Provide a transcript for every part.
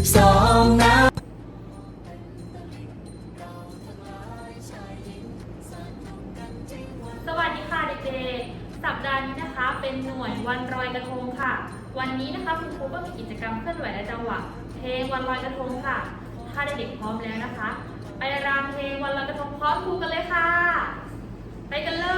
สิบสองน้สวัสดีค่ะเด็กๆ สัปดาห์นี้นะคะ เป็นหน่วยวันลอยกระทงค่ะ วันนี้นะคะคุณครูก็มีกิจกรรมเคลื่อนไหวและจังหวะเพลงวันลอยกระทงค่ะ ถ้าเด็กๆพร้อมแล้วนะคะ ไปรำเพลงวันลอยกระทงพร้อมครูกันเลยค่ะ ไปกันเลย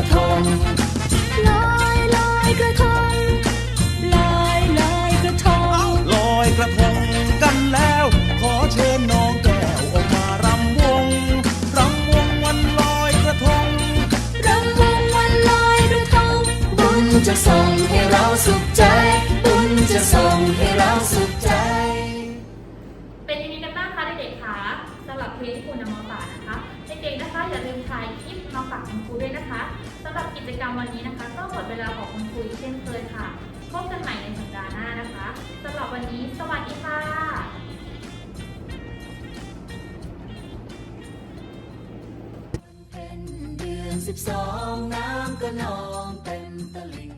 ระทงลอยลอยกระทงลอยลอยกระทงลอยกระทงกันแล้ว ขอเชิญน้องแก้วออกมารำวงรำวงวันลอยกระทงรำวงวันลอยกระทงบุญจะส่งให้เราสุขใจ บุญจะส่งให้เราสุขใจ เป็นยังไงกันบ้างคะเด็กๆคะสำหรับเพลงที่ครูนำมาฝากนะคะเด็กๆนะคะอย่าลืมถ่ายคลิปมาฝากคุณครูด้วยนะคะสำหรับกิจกรรมวันนี้นะคะ ก็หมดเวลาของคุณคุยเช่นเคยค่ะ พบกันใหม่ในสัปดาห์หน้านะคะสำหรับวันนี้ สวัสดีค่ะสิบสองน้ำก็นองเต็มตลิ่ง